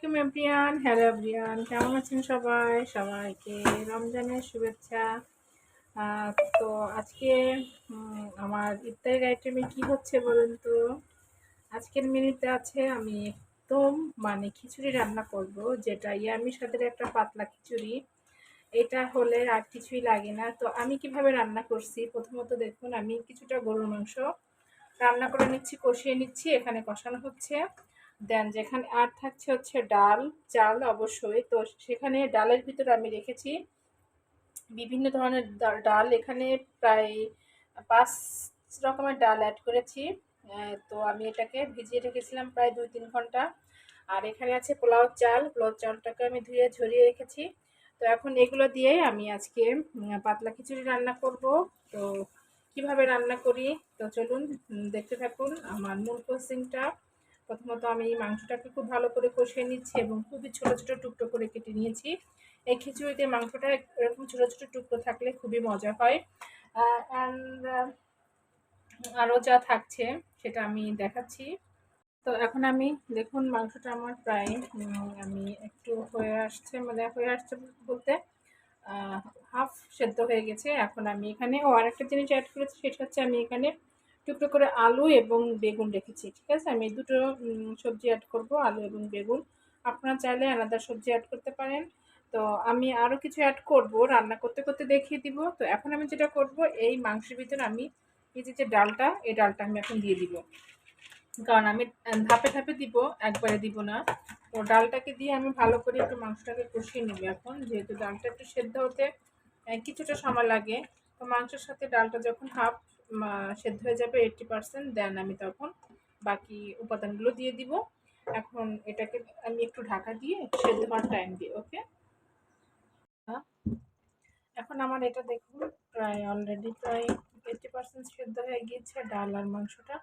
আসসালামাইকুম everyone, hello everyone, কেমন আছেন সবাই? সবাইকে রমজানের শুভেচ্ছা। তো আজকে আমার ইফতারের আইটেমে কি হচ্ছে বলুন তো? আজকের মেনুতে আছে আমি একদম মানে খিচুড়ি রান্না করব, যেটা ইয়ামি স্বাদের একটা পাতলা খিচুড়ি। এটা হলে আর কিছুই লাগে না। তো আমি কীভাবে রান্না করছি? প্রথমত দেখুন, আমি কিছুটা গরুর মাংস রান্না করে নিচ্ছি, কষিয়ে নিচ্ছি, এখানে কষানো হচ্ছে। দেন যেখানে আর থাকছে হচ্ছে ডাল, চাল অবশ্যই। তো সেখানে ডালের ভিতরে আমি রেখেছি বিভিন্ন ধরনের ডাল। এখানে প্রায় পাঁচ রকমের ডাল অ্যাড করেছি। তো আমি এটাকে ভিজিয়ে রেখেছিলাম প্রায় দুই তিন ঘণ্টা। আর এখানে আছে পোলাও চাল। পোলাও চালটাকে আমি ধুয়ে ঝরিয়ে রেখেছি। তো এখন এগুলো দিয়েই আমি আজকে পাতলা খিচুড়ি রান্না করব। তো কীভাবে রান্না করি? তো চলুন দেখতে থাকুন আমার মূল প্রসেসিংটা প্রথমত আমি মাংসটাকে খুব ভালো করে কষিয়ে নিচ্ছি এবং খুবই ছোটো ছোটো টুকরো করে কেটে নিয়েছি। এই খিচুড়িতে মাংসটা এরকম ছোটো ছোটো টুকরো থাকলে খুবই মজা হয়। অ্যান্ড আরও যা থাকছে সেটা আমি দেখাচ্ছি। তো এখন আমি দেখুন মাংসটা আমার প্রায় আমি একটু হয়ে আসছে মানে হয়ে আসছে বলতে হাফ সেদ্ধ হয়ে গেছে। এখন আমি এখানে ও আরেকটা জিনিস অ্যাড করেছি, সেটা হচ্ছে আমি এখানে টুকরো করে আলু এবং বেগুন রেখেছি, ঠিক আছে? আমি দুটো সবজি অ্যাড করব, আলু এবং বেগুন। আপনারা চাইলে আলাদা সবজি অ্যাড করতে পারেন। তো আমি আরও কিছু অ্যাড করব, রান্না করতে করতে দেখিয়ে দিব। তো এখন আমি যেটা করব, এই মাংসের ভিতরে আমি এই যে ডালটা, এই ডালটা আমি এখন দিয়ে দিব। কারণ আমি ধাপে ধাপে দিব, একবারে দিব না। তো ডালটাকে দিয়ে আমি ভালো করে একটু মাংসটাকে কষিয়ে নেব এখন, যেহেতু ডালটা একটু সেদ্ধ হতে কিছুটা সময় লাগে। তো মাংসের সাথে ডালটা যখন হাফ সেদ্ধ হয়ে যাবে এইটটি পার্সেন্ট দেন আমি তখন বাকি উপাদানগুলো দিয়ে দিব। এখন এটাকে আমি একটু ঢাকা দিয়ে সেদ্ধ হওয়ার টাইম দিই ওকে এখন আমার এটা দেখুন, প্রায় অলরেডি প্রায় এইটটি পার্সেন্ট সেদ্ধ হয়ে গিয়েছে, ডাল আর মাংসটা।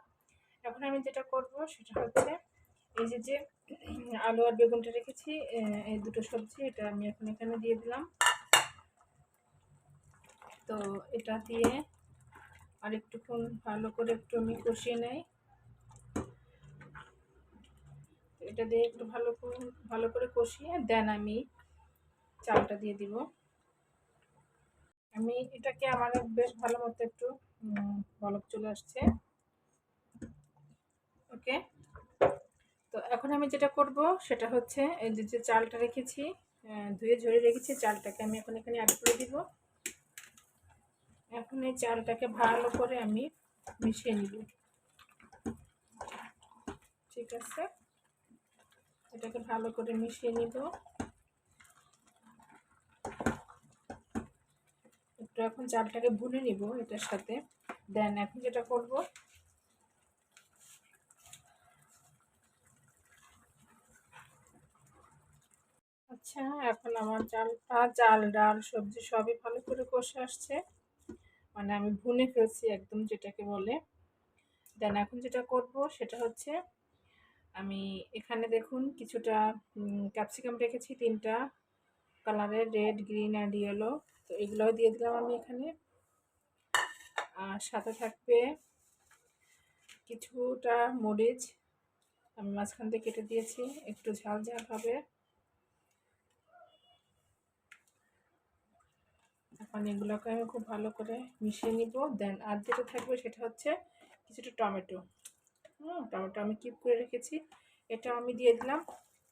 এখন আমি যেটা করব সেটা হচ্ছে এই যে যে আলু আর বেগুনটা রেখেছি এই দুটো সবজি, এটা আমি এখন এখানে দিয়ে দিলাম। তো এটা দিয়ে আর একটুক্ষণ ভালো করে একটু আমি কষিয়ে নেই। এটা দিয়ে একটু ভালো করে ভালো করে কষিয়ে দেন আমি চালটা দিয়ে দিব। আমি এটাকে আমার বেশ ভালো মতো একটু বলক চলে আসছে। ওকে? তো এখন আমি যেটা করব সেটা হচ্ছে এই যে চালটা রেখেছি ধুয়ে ঝরে রেখেছি, চালটাকে আমি এখন এখানে অ্যাড করে দিব। এখন এই চালটাকে ভালো করে আমি মিশিয়ে নিব। ঠিক আছে? এটাকে ভালো করে মিশিয়ে নিব। একটু এখন চালটাকে ভুনে নিব এটার সাথে। দেন এখন যেটা করব আচ্ছা এখন আমার চালটা, চাল, ডাল, সবজি সবই ভালো করে কষে আসছে। মানে আমি ভুনে ফেলছি একদম যেটাকে বলে। দেন এখন যেটা করব সেটা হচ্ছে, আমি এখানে দেখুন কিছুটা ক্যাপসিকাম রেখেছি তিনটা কালারের রেড গ্রিন অ্যান্ড ইয়েলো তো এগুলোও দিয়ে দিলাম আমি এখানে। আর সাথে থাকবে কিছুটা মরিচ, আমি মাঝখান থেকে কেটে দিয়েছি, একটু ঝাল ঝাল হবে। এখন এগুলোকে আমি খুব ভালো করে মিশিয়ে নিব। দেন আর যেটা থাকবে সেটা হচ্ছে কিছুটা টমেটো। হুম, টমেটো আমি কিপ করে রেখেছি। এটা আমি দিয়ে দিলাম।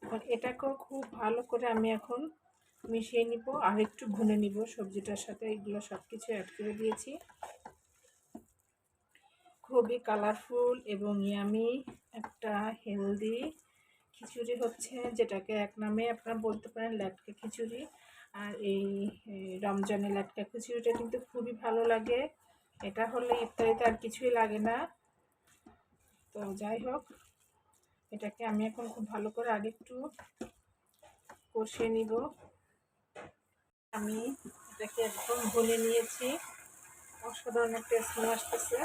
এখন এটাকেও খুব ভালো করে আমি এখন মিশিয়ে নিব আর একটু ভুনে নিব। সবজিটার সাথে এগুলো সব কিছু অ্যাড করে দিয়েছি। খুবই কালারফুল এবং ইয়ামি একটা হেলদি খিচুড়ি হচ্ছে, যেটাকে এক নামে আপনারা বলতে পারেন ল্যাটকা খিচুড়ি। আর এই এই রমজানে ল্যাটকা খিচুড়িটা কিন্তু খুবই ভালো লাগে। এটা হলে ইফতারিতে আর কিছুই লাগে না। তো যাই হোক, এটাকে আমি এখন খুব ভালো করে আরেকটু কষিয়ে নিব। আমি এটাকে একদম ভুলে নিয়েছি। অসাধারণ একটা স্মেল আসতেছে।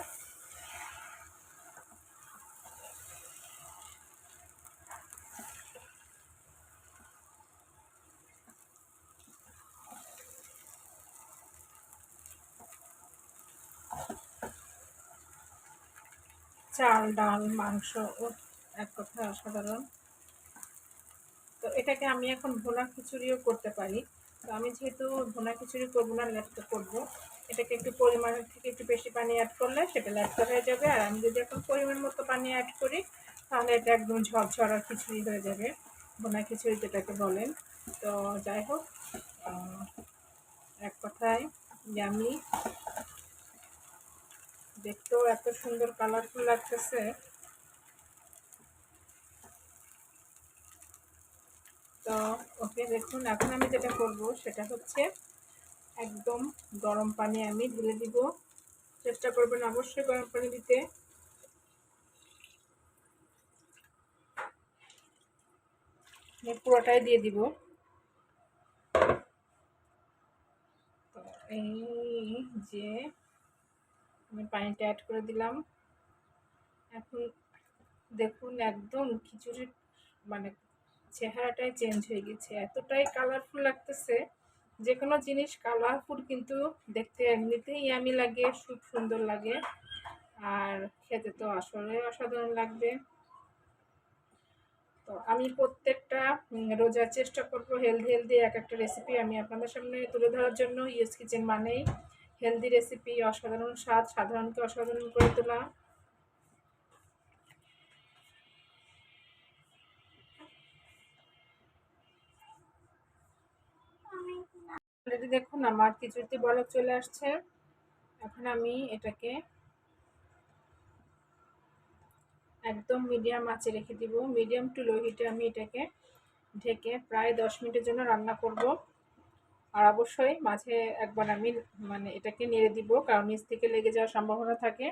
চাল, ডাল, মাংস এক কথায় অসাধারণ। তো এটাকে আমি এখন ভোনা খিচুড়িও করতে পারি। তো আমি যেহেতু ভুনা খিচুড়ি করব না ল্যাটটা করব। এটাকে একটু পরিমাণের থেকে একটু বেশি পানি অ্যাড করলে সেটা ল্যাটটা হয়ে যাবে। আর আমি যদি এখন পরিমাণ মতো পানি অ্যাড করি, তাহলে এটা একদম ঝরঝরা খিচুড়ি হয়ে যাবে। ভুনা খিচুড়ি যেটাকে বলেন। তো যাই হোক এক কথায় আমি দেখতেও এত সুন্দর কালারফুল লাগতেছে। তো, ওকে দেখুন, এখন আমি যেটা করব, সেটা হচ্ছে একদম গরম পানি আমি ঢেলে দিব। চেষ্টা করবেন অবশ্যই গরম পানি দিতে। পুরোটাই দিয়ে দিব। এই যে আমি পানিটা অ্যাড করে দিলাম। এখন দেখুন একদম খিচুড়ির মানে চেহারাটাই চেঞ্জ হয়ে গেছে। এতটাই কালারফুল লাগতেছে। যে কোনো জিনিস কালারফুল কিন্তু দেখতে এমনিতেই আমি লাগে, খুব সুন্দর লাগে। আর খেতে তো আসলে অসাধারণ লাগবে। তো আমি প্রত্যেকটা রোজার চেষ্টা করব হেলদি হেলদি এক একটা রেসিপি আমি আপনাদের সামনে তুলে ধরার জন্য। ইউএস কিচেন মানেই। হেলদি রেসিপি, অসাধারণ স্বাদ, সাধারণকে অসাধারণ করে তোলা। অলরেডি দেখুন, আমার খিচুড়িতে বলক চলে আসছে। এখন আমি এটাকে একদম মিডিয়াম আঁচে রেখে দিব। মিডিয়াম টু লো হিটে আমি এটাকে ঢেকে প্রায় দশ মিনিটের জন্য রান্না করব। আর অবশ্যই মাঝে একবার আমি মানে এটাকে নেড়ে দিব, কারণ নিচ থেকে লেগে যাওয়ার সম্ভাবনা থাকে।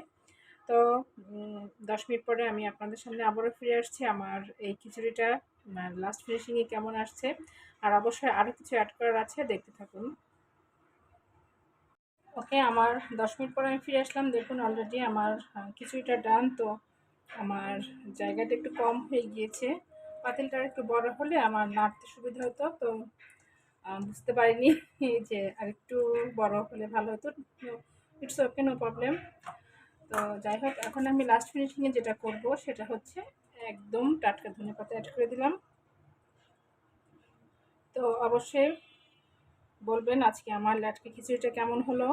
তো দশ মিনিট পরে আমি আপনাদের সামনে আবারও ফিরে আসছি। আমার এই খিচুড়িটা লাস্ট ফিনিশিংয়ে কেমন আসছে। আর অবশ্যই আরও কিছু অ্যাড করার আছে, দেখতে থাকুন। ওকে, আমার দশ মিনিট পরে আমি ফিরে আসলাম। দেখুন অলরেডি আমার খিচুড়িটা ডান তো আমার জায়গাটা একটু কম হয়ে গিয়েছে। পাতিলটা একটু বড় হলে আমার নাড়তে সুবিধা হতো, তো বুঝতে পারিনি যে আরেকটু বড় হলে ভালো হতো। ইটস ওকে নো প্রবলেম তো যাই হোক, এখন আমি লাস্ট ফিনিশিংয়ে যেটা করব সেটা হচ্ছে একদম টাটকা ধনে পাতা অ্যাড করে দিলাম। তো অবশ্যই বলবেন আজকে আমার লাটকে খিচুড়িটা কেমন হলো?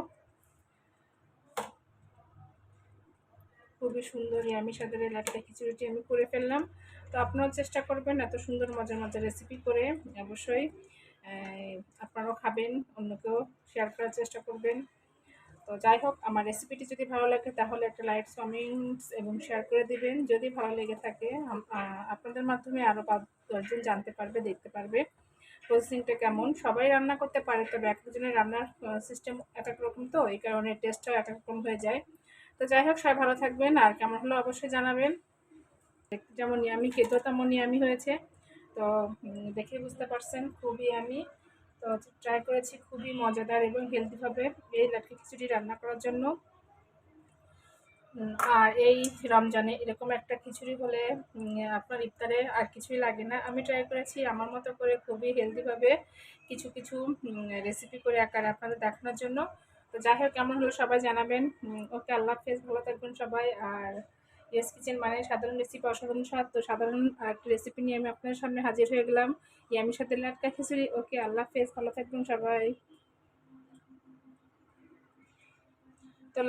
খুবই সুন্দর আমি সাদের লাটকা খিচুড়িটি আমি করে ফেললাম। তো আপনারাও চেষ্টা করবেন এত সুন্দর মজার মজার রেসিপি করে। অবশ্যই আপনারাও খাবেন, অন্যকেও শেয়ার করার চেষ্টা করবেন। তো যাই হোক, আমার রেসিপিটি যদি ভালো লাগে, তাহলে একটা লাইক কমেন্টস এবং শেয়ার করে দিবেন। যদি ভালো লেগে থাকে আপনাদের মাধ্যমে আরও পাঁচ দশজন জানতে পারবে, দেখতে পারবে প্রসেসিংটা কেমন। সবাই রান্না করতে পারে, তবে এক একজনের রান্নার সিস্টেম এক এক রকম তো, এই কারণে টেস্টটাও এক এক রকম হয়ে যায়। তো যাই হোক, সবাই ভালো থাকবেন। আর কেমন হলো অবশ্যই জানাবেন। যেমন নিয়ামি খেতেও তেমন নিয়ামি হয়েছে। তো দেখে বুঝতে পারছেন খুবই আমি। তো ট্রাই করেছি খুবই মজাদার এবং হেলদিভাবে এই লাটকি খিচুড়ি রান্না করার জন্য। আর এই রমজানে এরকম একটা খিচুড়ি হলে আপনার ইফতারে আর কিছুই লাগে না। আমি ট্রাই করেছি, আমার মতো করে খুবই হেলদিভাবে কিছু কিছু রেসিপি করে আকারে আপনাদের দেখানোর জন্য। তো যাই হোক, কেমন হলো সবাই জানাবেন। ওকে, আল্লাহ হাফেজ, ভালো থাকবেন সবাই। আর ইয়েস কিচেন মানে সাধারণ রেসিপি অসাধারণ স্বাদ। তো সাধারণ একটা রেসিপি নিয়ে আমি আপনার সামনে হাজির হয়ে গেলাম। ইয়ামির সাথে লাটকা খিচুড়ি। ওকে আল্লাহ হাফেজ। ভালো থাকবেন সবাই। তো